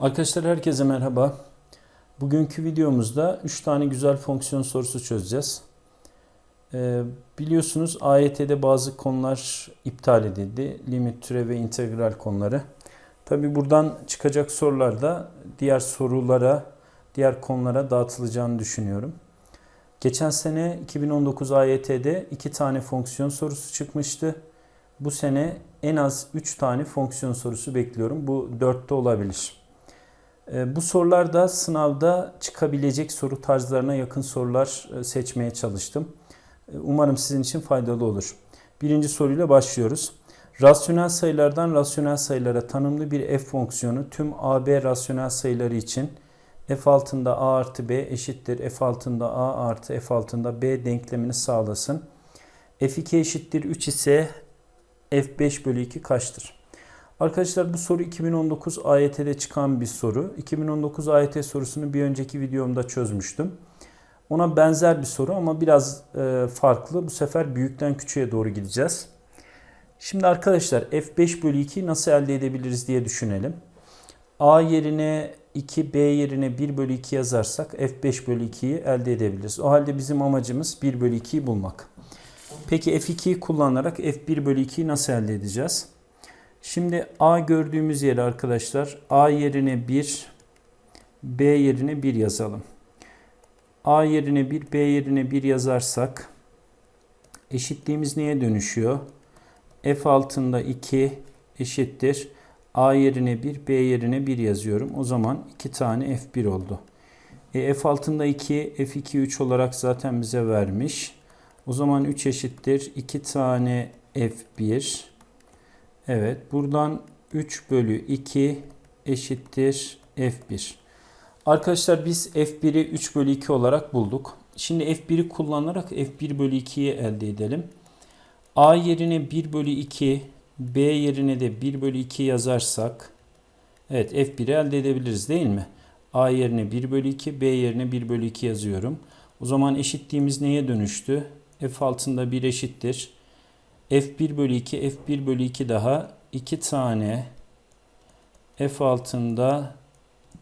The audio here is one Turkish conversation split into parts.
Arkadaşlar herkese merhaba. Bugünkü videomuzda 3 tane güzel fonksiyon sorusu çözeceğiz. Ee, biliyorsunuz AYT'de bazı konular iptal edildi. Limit, türev ve integral konuları. Tabi buradan çıkacak sorular da diğer sorulara, diğer konulara dağıtılacağını düşünüyorum. Geçen sene 2019 AYT'de 2 tane fonksiyon sorusu çıkmıştı. Bu sene en az 3 tane fonksiyon sorusu bekliyorum. Bu 4'te olabilir. Ee, Bu sorularda sınavda çıkabilecek soru tarzlarına yakın sorular e, seçmeye çalıştım. Ee, Umarım sizin için faydalı olur. Birinci soruyla başlıyoruz. Rasyonel sayılardan rasyonel sayılara tanımlı bir f fonksiyonu tüm AB rasyonel sayıları için f altında a artı b eşittir f altında a artı f altında b denklemini sağlasın. f2 eşittir 3 ise f5 bölü 2 kaçtır? Arkadaşlar bu soru 2019 AYT'de çıkan bir soru. 2019 AYT sorusunu bir önceki videomda çözmüştüm. Ona benzer bir soru ama biraz e, farklı. Bu sefer büyükten küçüğe doğru gideceğiz. Şimdi arkadaşlar f5 bölü 2 nasıl elde edebiliriz diye düşünelim. a yerine 2, b yerine 1 bölü 2 yazarsak f5 bölü 2'yi elde edebiliriz. O halde bizim amacımız 1 bölü 2'yi bulmak. Peki f2'yi kullanarak f1 bölü 2'yi nasıl elde edeceğiz? Şimdi A gördüğümüz yere arkadaşlar A yerine 1, B yerine 1 yazalım. A yerine 1, B yerine 1 yazarsak eşitliğimiz neye dönüşüyor? F altında 2 eşittir. A yerine 1, B yerine 1 yazıyorum. O zaman 2 tane F1 oldu. E, F altında 2, F2, 3 olarak zaten bize vermiş. O zaman 3 eşittir. 2 tane F1 Evet buradan 3 bölü 2 eşittir F1. Arkadaşlar biz F1'i 3 bölü 2 olarak bulduk. Şimdi F1'i kullanarak F1 bölü 2'yi elde edelim. A yerine 1 bölü 2, B yerine de 1 bölü 2 yazarsak evet F1'i elde edebiliriz değil mi? A yerine 1 bölü 2, B yerine 1 bölü 2 yazıyorum. O zaman eşitliğimiz neye dönüştü? F altında 1 eşittir. F1 bölü 2, F1 bölü 2 daha 2 tane F altında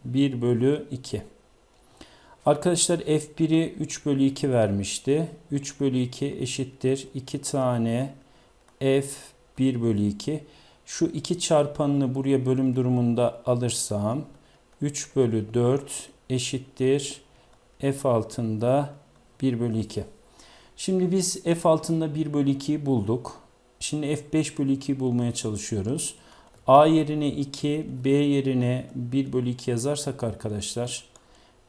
1 bölü 2. Arkadaşlar F1'i 3 bölü 2 vermişti. 3 bölü 2 eşittir 2 tane F 1 bölü 2. Şu iki çarpanını buraya bölüm durumunda alırsam 3 bölü 4 eşittir F altında 1 bölü 2. Şimdi biz f altında 1 bölü 2'yi bulduk. Şimdi f5 bölü 2'yi bulmaya çalışıyoruz. a yerine 2, b yerine 1 bölü 2 yazarsak arkadaşlar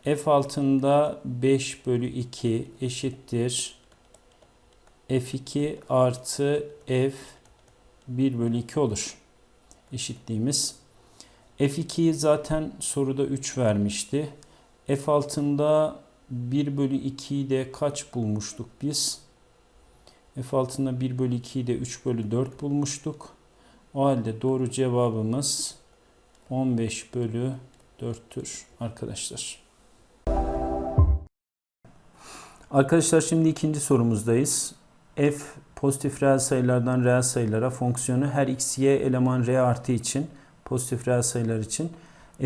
f altında 5 bölü 2 eşittir f2 artı f 1 bölü 2 olur. Eşitliğimiz. f2'yi zaten soruda 3 vermişti. f altında 1 bölü 2'yi de kaç bulmuştuk biz? F altında 1 bölü 2'yi de 3 bölü 4 bulmuştuk. O halde doğru cevabımız 15 bölü 4'tür arkadaşlar. Arkadaşlar şimdi ikinci sorumuzdayız. F pozitif reel sayılardan reel sayılara fonksiyonu her x, y eleman r artı için pozitif reel sayılar için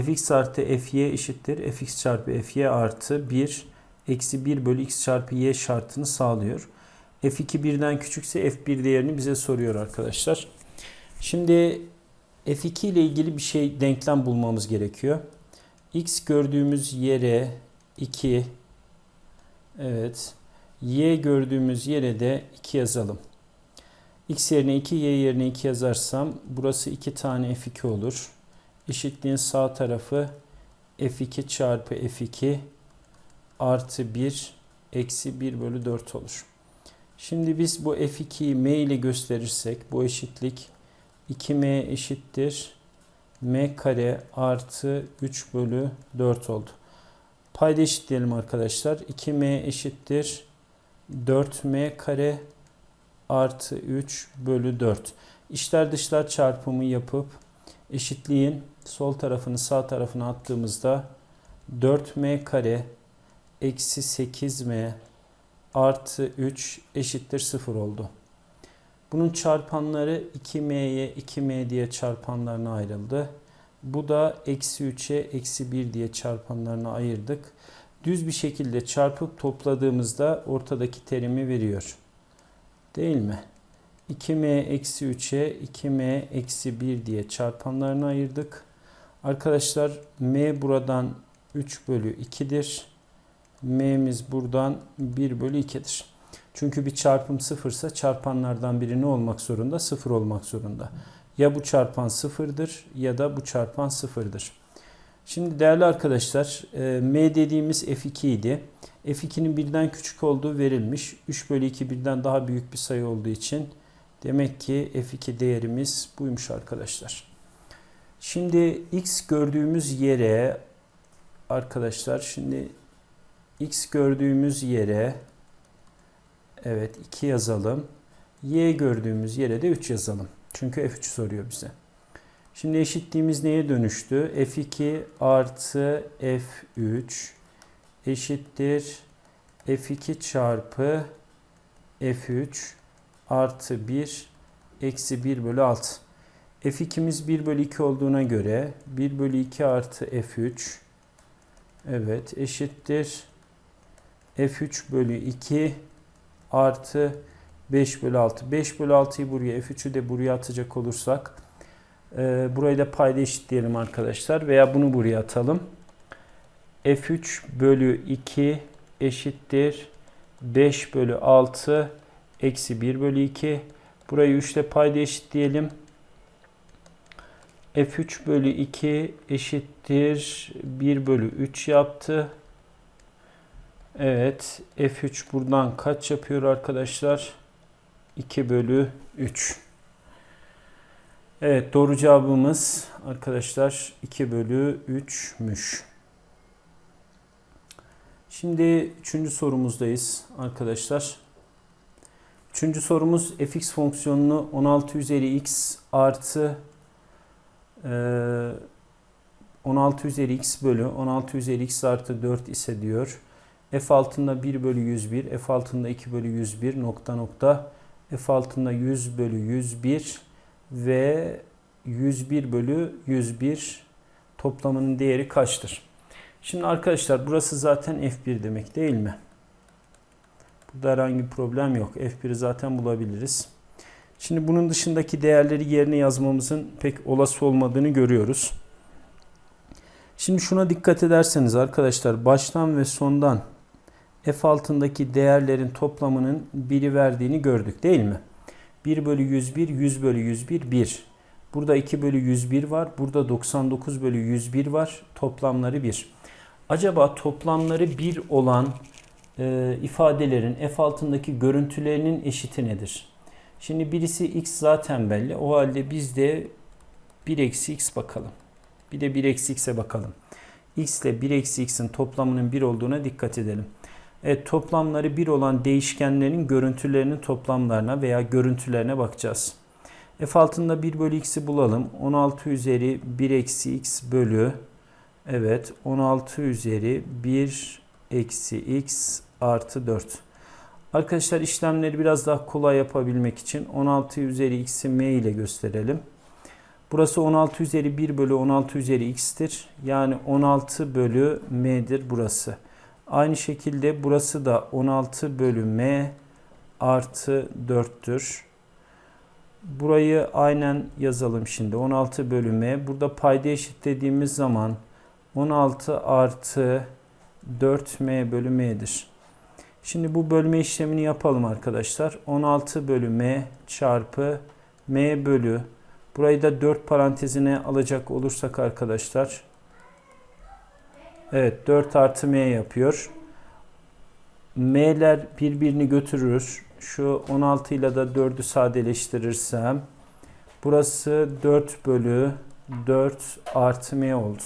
fx artı fy eşittir fx çarpı fy artı 1 eksi 1 bölü x çarpı y şartını sağlıyor. F2 birden küçükse F1 değerini bize soruyor arkadaşlar. Şimdi F2 ile ilgili bir şey denklem bulmamız gerekiyor. X gördüğümüz yere 2 evet Y gördüğümüz yere de 2 yazalım. X yerine 2, Y yerine 2 yazarsam burası 2 tane F2 olur. Eşitliğin sağ tarafı F2 çarpı F2 artı 1 eksi 1 bölü 4 olur. Şimdi biz bu f2'yi m ile gösterirsek bu eşitlik 2m eşittir m kare artı 3 bölü 4 oldu. Payda eşitleyelim arkadaşlar. 2m eşittir 4m kare artı 3 bölü 4. İşler dışlar çarpımı yapıp eşitliğin sol tarafını sağ tarafına attığımızda 4m kare eksi 8m artı 3 eşittir 0 oldu. Bunun çarpanları 2m'ye 2m diye çarpanlarına ayrıldı. Bu da eksi 3'e eksi 1 diye çarpanlarına ayırdık. Düz bir şekilde çarpıp topladığımızda ortadaki terimi veriyor. Değil mi? 2m eksi 3'e 2m eksi 1 diye çarpanlarını ayırdık. Arkadaşlar m buradan 3 bölü 2'dir. M'miz buradan 1 bölü 2'dir. Çünkü bir çarpım sıfırsa çarpanlardan biri ne olmak zorunda? Sıfır olmak zorunda. Ya bu çarpan sıfırdır ya da bu çarpan sıfırdır. Şimdi değerli arkadaşlar e, m dediğimiz f2 idi. f2'nin birden küçük olduğu verilmiş. 3 bölü 2 birden daha büyük bir sayı olduğu için demek ki f2 değerimiz buymuş arkadaşlar. Şimdi x gördüğümüz yere arkadaşlar şimdi x gördüğümüz yere evet 2 yazalım. Y gördüğümüz yere de 3 yazalım. Çünkü F3 soruyor bize. Şimdi eşitliğimiz neye dönüştü? F2 artı F3 eşittir F2 çarpı F3 artı 1 eksi 1 bölü 6. F2'miz 1 bölü 2 olduğuna göre 1 bölü 2 artı F3 evet eşittir F3 bölü 2 artı 5 bölü 6. 5 bölü 6'yı buraya F3'ü de buraya atacak olursak e, burayı da payda eşitleyelim arkadaşlar. Veya bunu buraya atalım. F3 bölü 2 eşittir 5 bölü 6 eksi 1 bölü 2. Burayı 3 ile payda eşitleyelim. F3 bölü 2 eşittir 1 bölü 3 yaptı. Evet F3 buradan kaç yapıyor arkadaşlar? 2 bölü 3. Evet doğru cevabımız arkadaşlar 2 bölü 3'müş. Şimdi üçüncü sorumuzdayız arkadaşlar. Üçüncü sorumuz fx fonksiyonunu 16 üzeri x artı e, 16 üzeri x bölü 16 üzeri x artı 4 ise diyor. F altında 1 bölü 101, f altında 2 bölü 101 nokta nokta f altında 100 bölü 101 ve 101 bölü 101 toplamının değeri kaçtır? Şimdi arkadaşlar burası zaten F1 demek değil mi? Burada herhangi bir problem yok. F1'i zaten bulabiliriz. Şimdi bunun dışındaki değerleri yerine yazmamızın pek olası olmadığını görüyoruz. Şimdi şuna dikkat ederseniz arkadaşlar baştan ve sondan f altındaki değerlerin toplamının biri verdiğini gördük değil mi? 1 bölü 101, 100 bölü 101, 1. Burada 2 bölü 101 var. Burada 99 bölü 101 var. Toplamları 1. Acaba toplamları 1 olan e, ifadelerin f altındaki görüntülerinin eşiti nedir? Şimdi birisi x zaten belli. O halde biz de 1 eksi x bakalım. Bir de 1 eksi x'e bakalım. x ile 1 eksi x'in toplamının 1 olduğuna dikkat edelim. Evet, toplamları 1 olan değişkenlerin görüntülerinin toplamlarına veya görüntülerine bakacağız. F altında 1 bölü x'i bulalım. 16 üzeri 1 eksi x bölü evet 16 üzeri 1 eksi x artı 4. Arkadaşlar işlemleri biraz daha kolay yapabilmek için 16 üzeri x'i m ile gösterelim. Burası 16 üzeri 1 bölü 16 üzeri x'tir. Yani 16 bölü m'dir burası. Aynı şekilde burası da 16 bölü m artı 4'tür. Burayı aynen yazalım şimdi. 16 bölü m. Burada payda eşitlediğimiz zaman 16 artı 4m bölü m'dir. Şimdi bu bölme işlemini yapalım arkadaşlar. 16 bölü m çarpı m bölü. Burayı da 4 parantezine alacak olursak arkadaşlar Evet 4 artı m yapıyor. M'ler birbirini götürür. Şu 16 ile de 4'ü sadeleştirirsem burası 4 bölü 4 artı m oldu.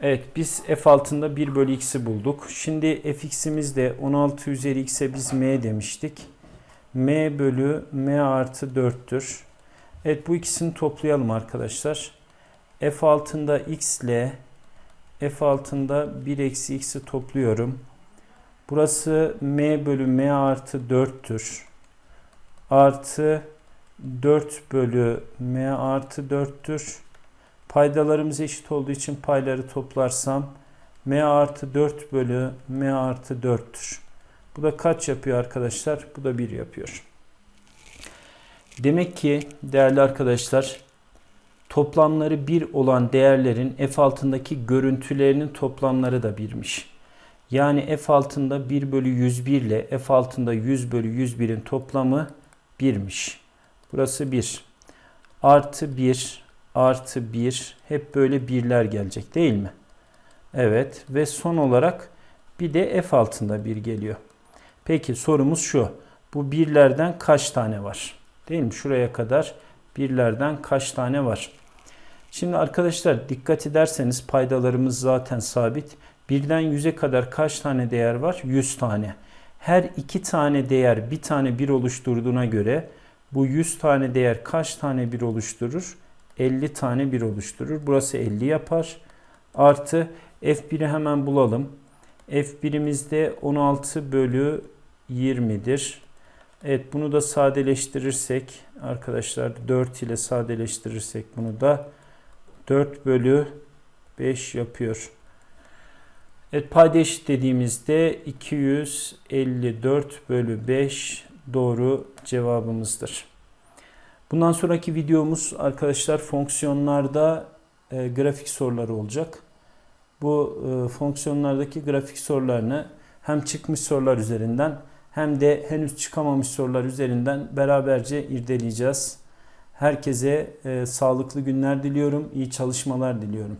Evet biz f altında 1 bölü x'i bulduk. Şimdi fx'imiz de 16 üzeri x'e biz m demiştik. m bölü m artı 4'tür. Evet bu ikisini toplayalım arkadaşlar. f altında x ile f altında 1 eksi x'i topluyorum. Burası m bölü m artı 4'tür. Artı 4 bölü m artı 4'tür. Paydalarımız eşit olduğu için payları toplarsam m artı 4 bölü m artı 4'tür. Bu da kaç yapıyor arkadaşlar? Bu da 1 yapıyor. Demek ki değerli arkadaşlar toplamları 1 olan değerlerin f altındaki görüntülerinin toplamları da 1'miş. Yani f altında 1 bölü 101 ile f altında 100 bölü 101'in toplamı 1'miş. Burası 1. Artı 1 artı 1 hep böyle birler gelecek değil mi? Evet ve son olarak bir de f altında 1 geliyor. Peki sorumuz şu. Bu birlerden kaç tane var? Değil mi? Şuraya kadar birlerden kaç tane var? Şimdi arkadaşlar dikkat ederseniz paydalarımız zaten sabit. Birden 100'e kadar kaç tane değer var? 100 tane. Her iki tane değer bir tane bir oluşturduğuna göre bu 100 tane değer kaç tane bir oluşturur? 50 tane bir oluşturur. Burası 50 yapar. Artı F1'i hemen bulalım. F1'imizde 16 bölü 20'dir. Evet bunu da sadeleştirirsek arkadaşlar 4 ile sadeleştirirsek bunu da 4 bölü 5 yapıyor. Evet payda eşit dediğimizde 254 bölü 5 doğru cevabımızdır. Bundan sonraki videomuz arkadaşlar fonksiyonlarda e, grafik soruları olacak. Bu e, fonksiyonlardaki grafik sorularını hem çıkmış sorular üzerinden hem de henüz çıkamamış sorular üzerinden beraberce irdeleyeceğiz. Herkese e, sağlıklı günler diliyorum, iyi çalışmalar diliyorum.